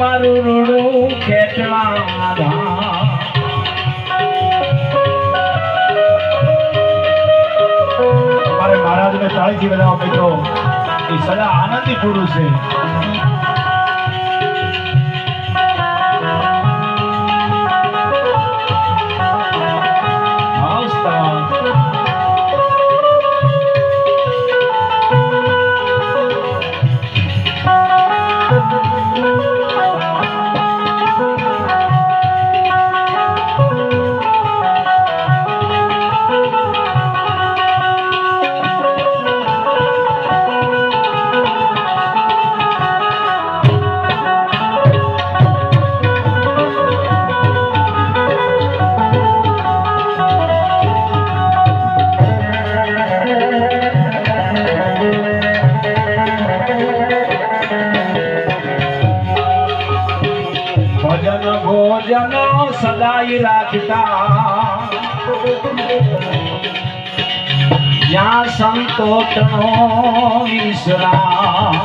મારું રૂડું ધામ અમારે મહારાજને તાળીથી બધા મિત્રો એ સદા આનંદી પુરુષ છે. સદાય રાખતા જ્યાં સંતોષનો વિશ્રામ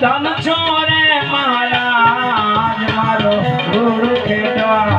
ધન છો રે મહારાજ મારો ગુરુ ખેડવા.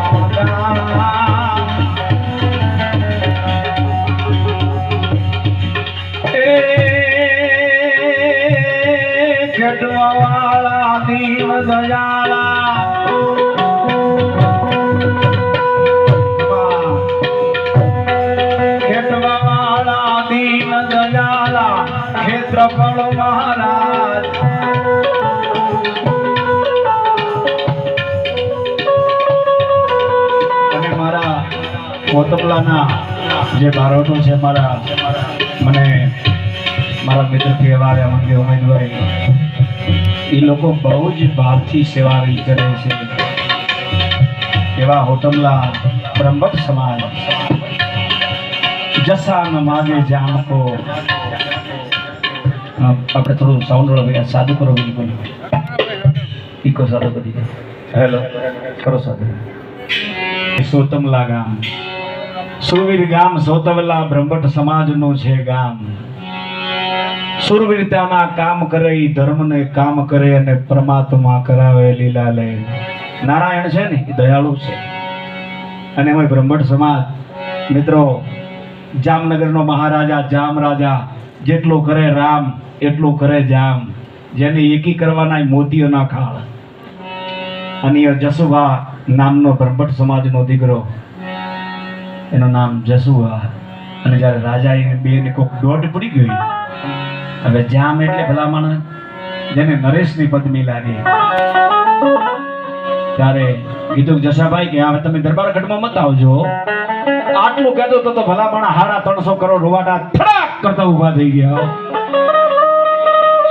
કોતપલાના જે બાળકો છે મારા મને મારા મિત્ર કહેવાય અમને ઉમેદવારી. એ લોકો બહુ જ ભાવથી સેવા કરે છે. એવા હોટમલા બ્રહ્મક સમાજ. જસા ન માગે જાણકો આપણે થોડું સાઉન્ડ વાળો સાદું કરો બિલકુલ ઇકો સાદું કરી હેલો કરો સાદું. સોતમલા ગામ. સુરવીર ગામ સોતવલા બ્રહ્મટ સમાજનું છે ગામ. સુરવીરતાના કામ કરે એ ધર્મને કામ કરે અને પરમાત્મા કરાવે લીલા લે નારાયણ છે ને એ દયાળુ છે. અને એમાં બ્રહ્મટ સમાજ, મિત્રો, જામનગરનો મહારાજા જામ રાજા જેટલું કરે રામ, એટલું કરે જામ. જેને એકી કરવાના મોતીઓના ખાળ. અને જસુભા નામનો બ્રહ્મટ સમાજનો દીકરો. એનું નામ જસુઆ અને જ્યારે રાજા એને બે ને કોક દોઢ પડી ગઈ હવે જામ એટલે ભલામણ જેને નરેશની પદ્મી લાગી. ત્યારે કીધું જશાભાઈ કે હવે તમે દરબાર ગઢમાં મત આવજો. આટલું કહેતો તો તો ભલામણ હાડા ત્રણસો કરોડ રૂવાડા થડાક કરતા ઊભા થઈ ગયા.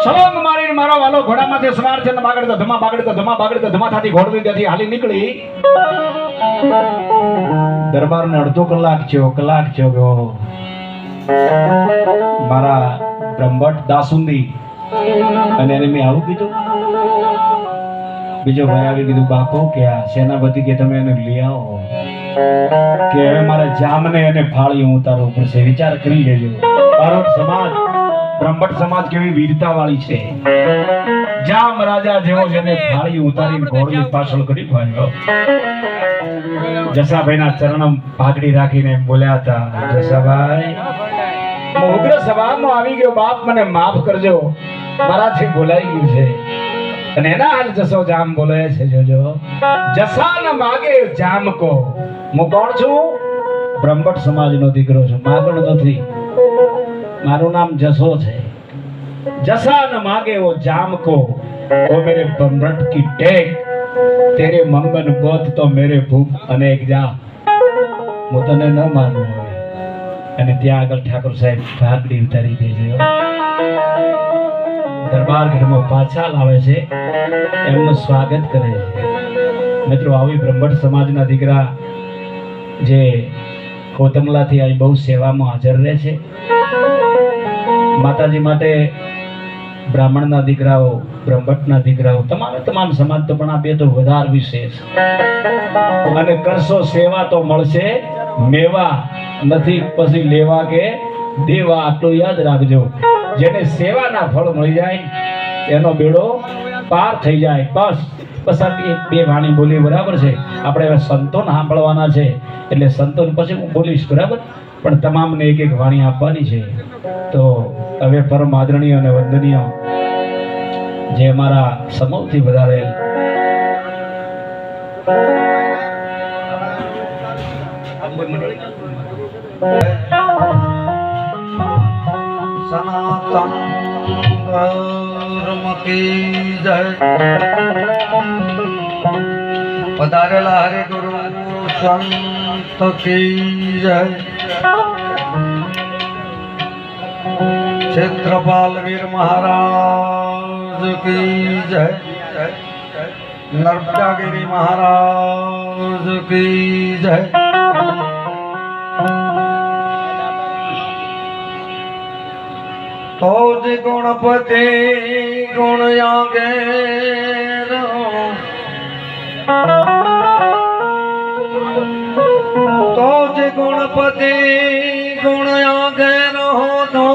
મારીને મારો વાલો ઘોડામાંથી સવાર છે ને બાગડે તો ધમા બાગડે તો ધમા બાગડે તો ધમા થાતી ઘોડવી ત્યાંથી હાલી નીકળી. દરબારને અડધો કલાક થયો કલાક થયો ગયો. મારા બ્રહ્મભટ્ટ દાસુંદી અને એને મેં આવું કીધું. બીજો ભાઈ આવી કીધું, બાપો, કે આ સેનાપતિ કે તમે એને લઈ આવો. કે હવે મારે જામને અને ફાળી ઉતારવું પડશે વિચાર કરી લેજો. બારોટ સમાજ બ્રહ્મટ સમાજ કેવી વીરતા વાળી છે. જામ રાજા જેવો જેને થાળી ઉતારી ઘોડની પાછળ કરી ભાંગ્યો જસાભાઈ ના ચરણ પાઘડી રાખીને બોલ્યા હતા જસાભાઈ હું ઉગ્ર સભામાં આવી ગયો. બાપ મને માફ કરજો. મારાથી બોલાઈ ગયું છે. અને એના હાલ જસો જામ બોલે છે જોજો જસા ન માગે જામ કો. હું કોણ છું? બ્રહ્મટ સમાજનો દીકરો છું. માગણ નથી. મારું નામ જસો છે. જસા ન માગે વો જામ કો. ઓ મેરે બમરટ કી ટેક. તેરે મંગન બોધ તો મેરે ભૂખ અનેક જા. હું તને ન માનું અને ત્યાં આગળ ઠાકોર સાહેબ ભાગડી ઉતારી દે છે દરબાર ઘરમાં પાછા લાવે છે. એમનું સ્વાગત કરે છે. મિત્રો, આવી બ્રહ્મટ સમાજના દીકરા જે કોતમલાથી અહીં બહુ સેવામાં હાજર રહે છે. માતાજી માટે બ્રાહ્મણના દીકરાઓ બ્રહ્મટના દીકરાઓ, તમામે તમામ સમાજ તો પણ આ બે તો વધારે વિશેષ અને કરશો સેવા તો મળશે, મેવા નથી, પછી લેવા કે દેવા આટલું યાદ રાખજો. જેને સેવાના ફળ મળી જાય, એનો બેડો પાર થઈ જાય. બસ બસ આ બે વાણી બોલી બરાબર છે? આપણે હવે સંતોન સાંભળવાના છે. એટલે સંતોન પછી હું બોલીશ, બરાબર? પણ તમામને એક એક વાણી આપવાની છે. તો હવે પરમ આદરણીય અને વંદનીય જે અમારા સમૂહથી વધારેલ સનાતન પધારેલા હરે ગુરુ સંત કી જય ક્ષેત્રપાલ વીર મહારાજ કી જય નર્મદાગીરી મહારાજ કી જય તો જ ગુણપતિ ગુણ આગે ગુણપતિ ગુણ આગે રહો તો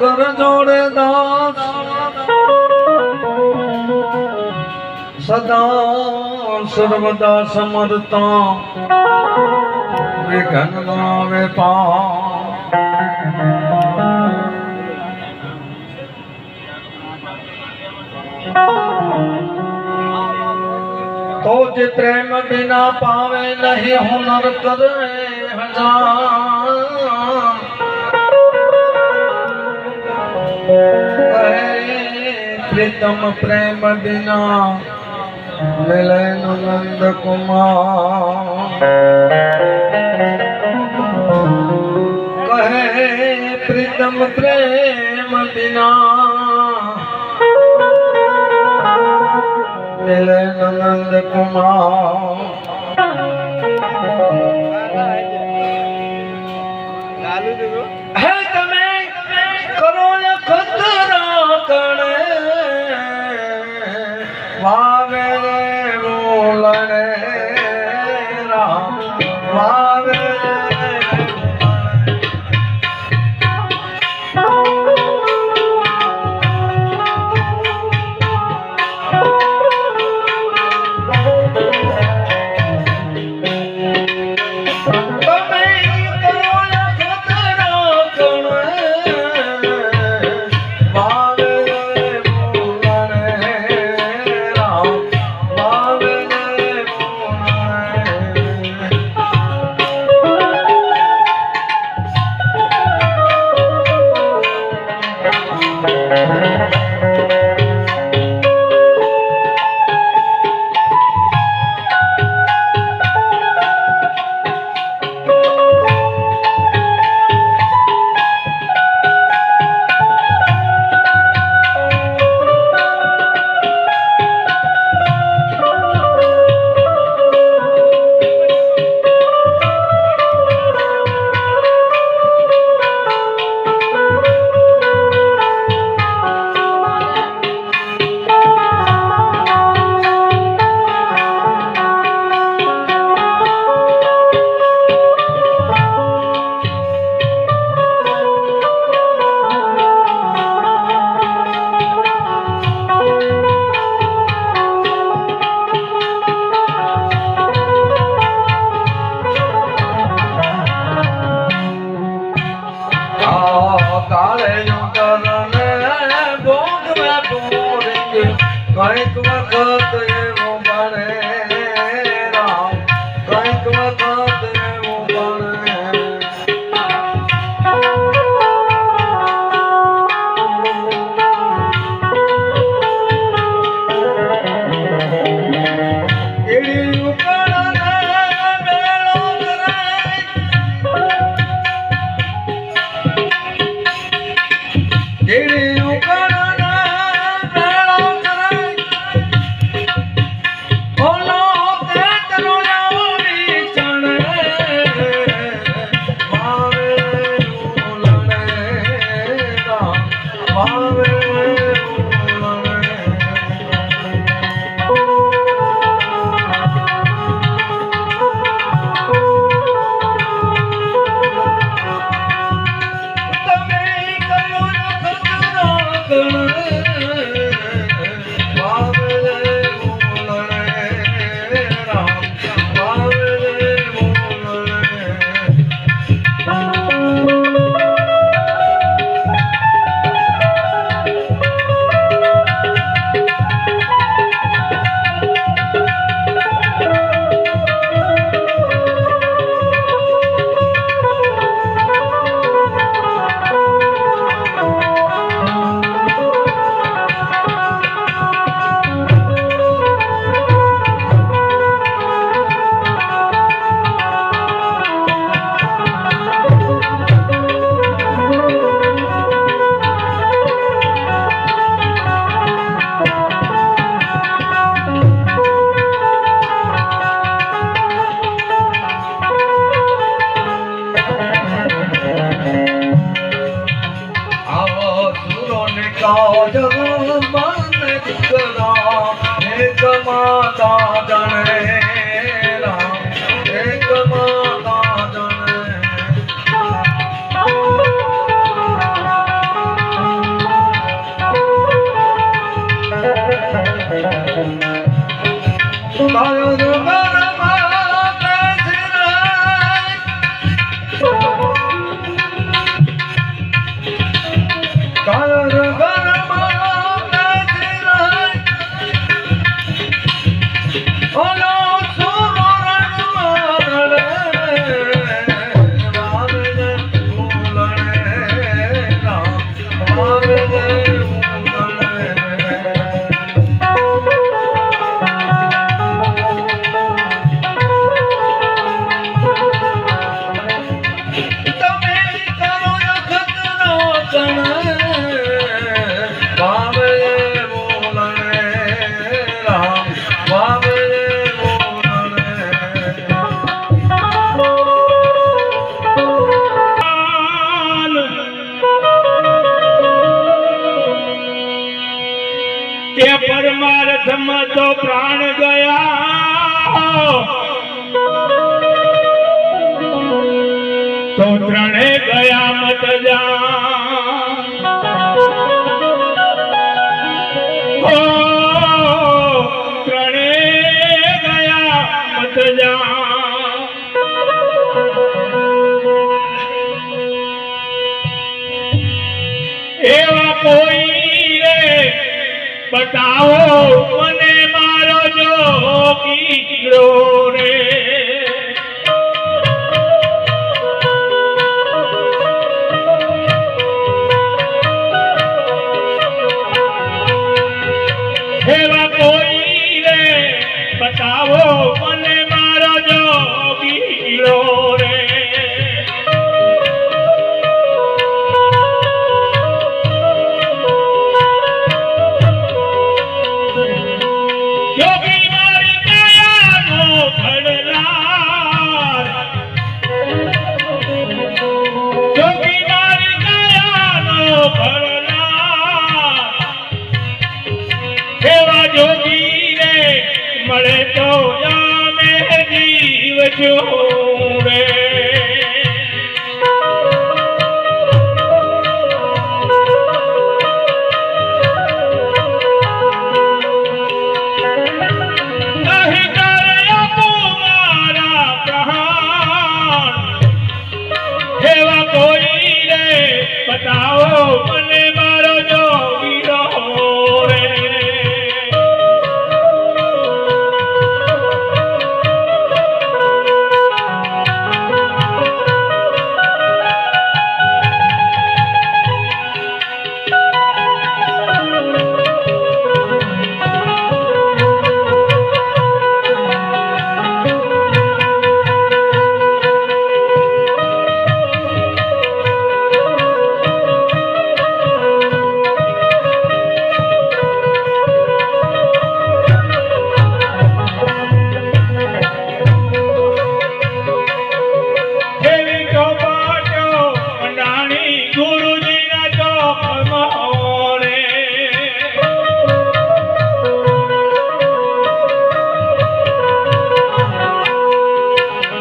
કર જોડે દાસ. સદા સર્વદા સમર્થા. વિઘન ગાવે પા બિના પાવે નહીં હુનર કરે. હજાર કહે પ્રીતમ પ્રેમ દિના મિલન નંદ કુમાર કહે પ્રીતમ પ્રેમ દિના મિલન નંદ કુમાર કાયો તે પરમાર્થમાં તો પ્રાણ ગયા.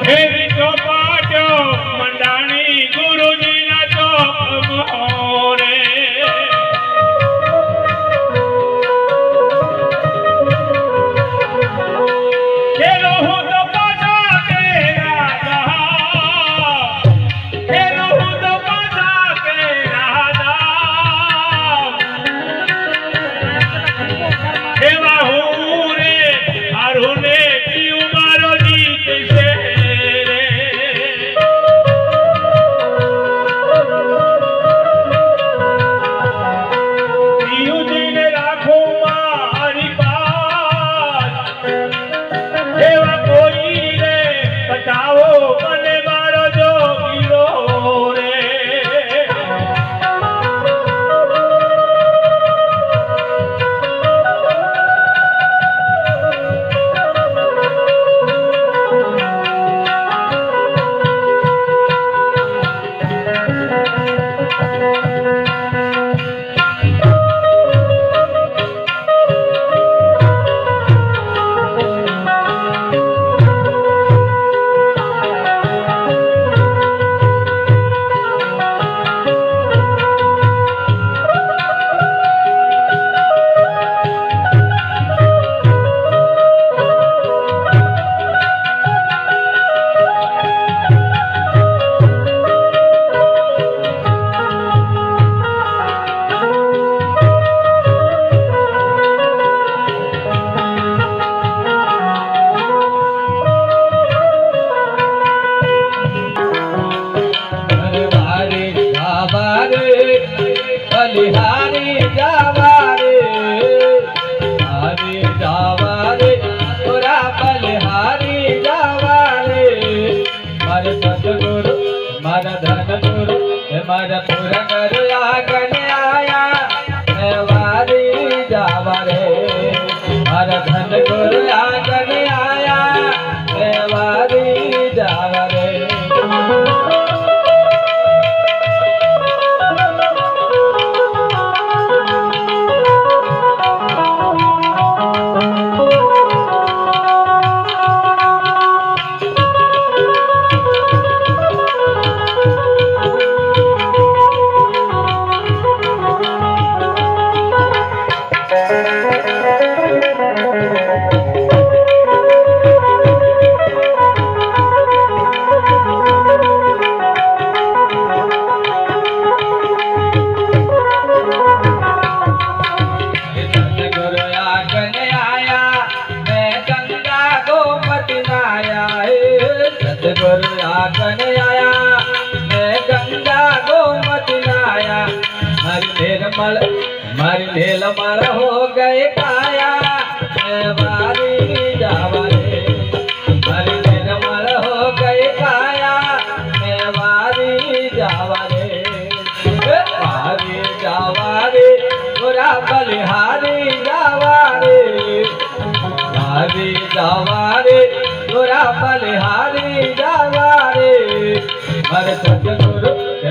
Hey! મારા ધન ગુરુ મારા પૂરા કર્યા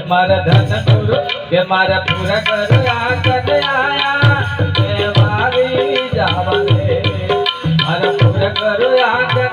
મારા ધન ગુરુ કે મારા પૂરા કર આ કદ આયા મારી જાવા મારા પૂરા કર આ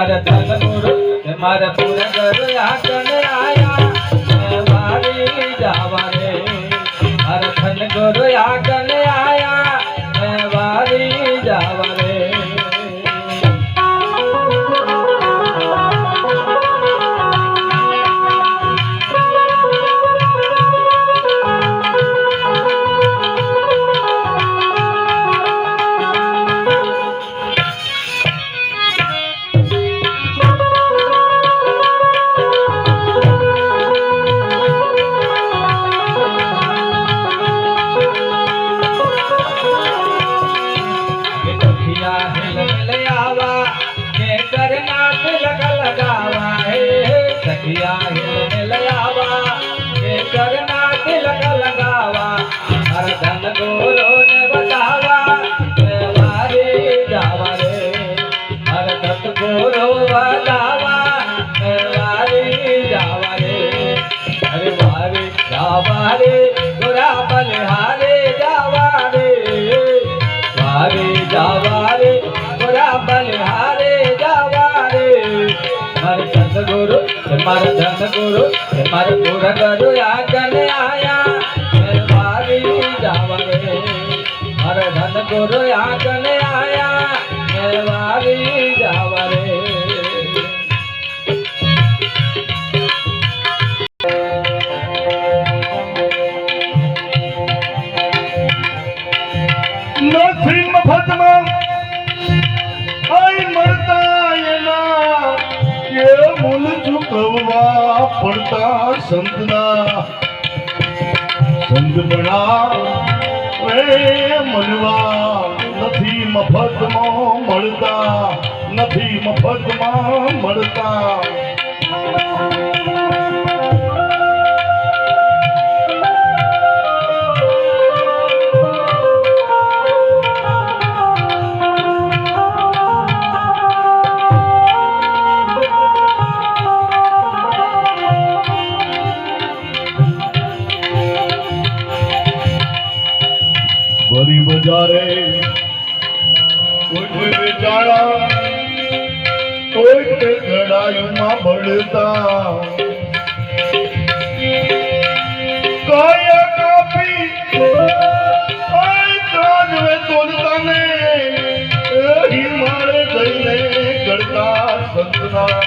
મારા ધનપુર મારા પુર આગળ ગુરુ મારે ગુર ગુરુ આગળ આયા મેરવારી જાવરે મારે ધન ગુરુ આગળ આયા મેરવારી જાવરે પડતા સંતના. સંત બના મનવા નથી મફતમાં મળતા નથી મફતમાં મળતા. બળતા કાયા કાપી તોલતાને હિમાલય જઈને ગળતા સંતના.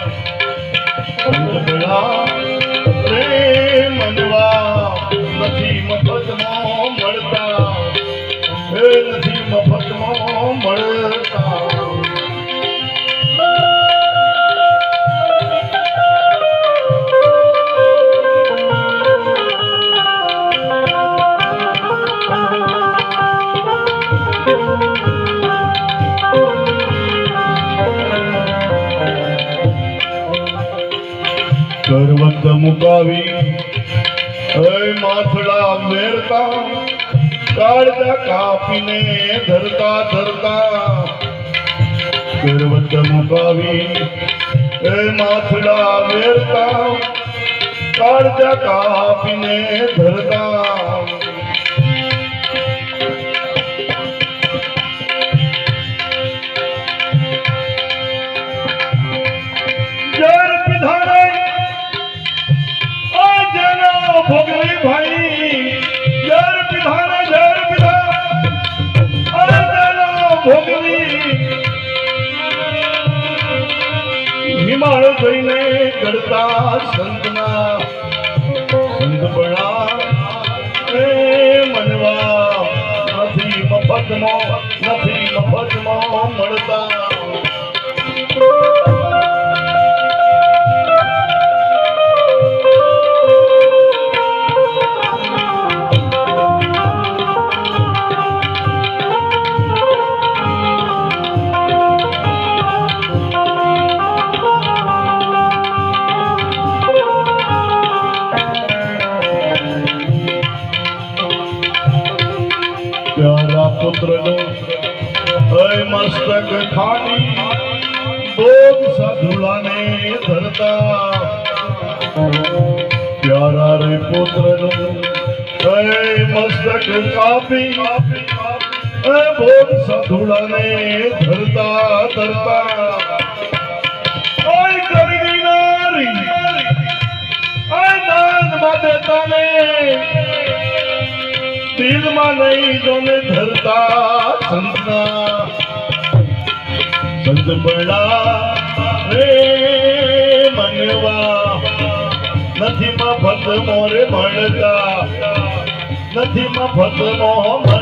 કાળજા કાપીને ધરતા ધરતા. કરવત મુકાવી એ માથડા મેરતા કાળજા કાપીને ધરતા. હિમાળ જઈને ગળતા સંતના સંત બળા એ મનવા નથી મફતમાં નથી મફતમાં મળતા સાધુલાને ધરતા. પ્યારા રે પુત્રનો હય મસ્તક કાપી. હે ભોગ સાધુલાને ધરતા ધરતા. ઓય ગરવી નારી આય દાન દેતાને દિલમાં નહીં જોને ધરતા સંતના. સંત બળા નથી મફત મોરે ભણતા. નથી મફત મોહ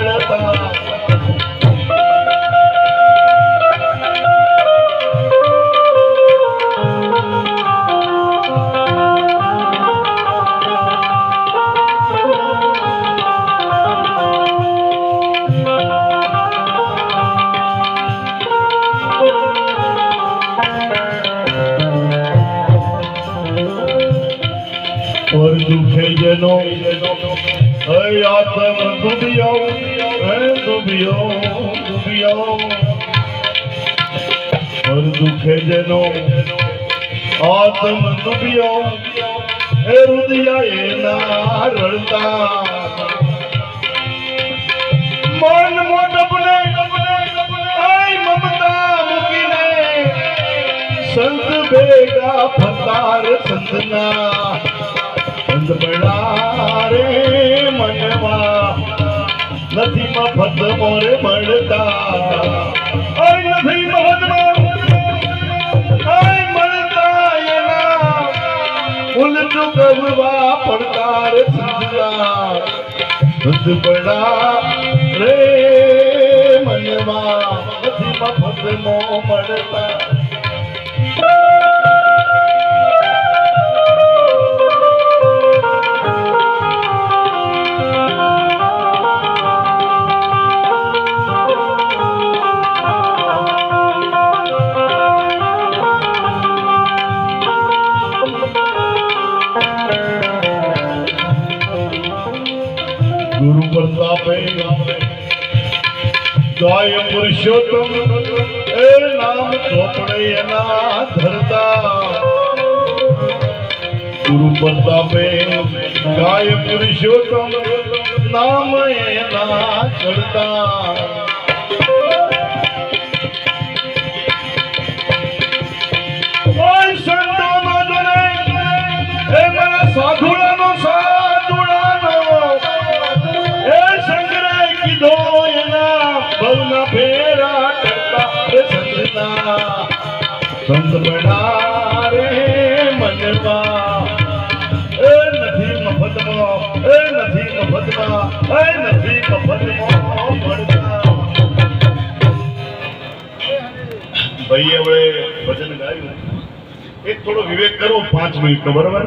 ભેગા ફતાર સંતના સંત બળા રે મનવા નથી મફત મોરે મળતા. અય નથી એના. ઉલટ કરવા પડતા રે સંત બળા રે મનવા નથી મફત મો મળતા. ગાય પુરુષોત્તમ. એ નામ ચોપડે એના ધરતા. ગુરુ પ્રતાપે ગાય પુરુષોત્તમ નામ એના ચડતા ઓય ભાઈએ હવે ભજન ગાયું. એક થોડો વિવેક કરો પાંચ મિનિટનો બરોબર?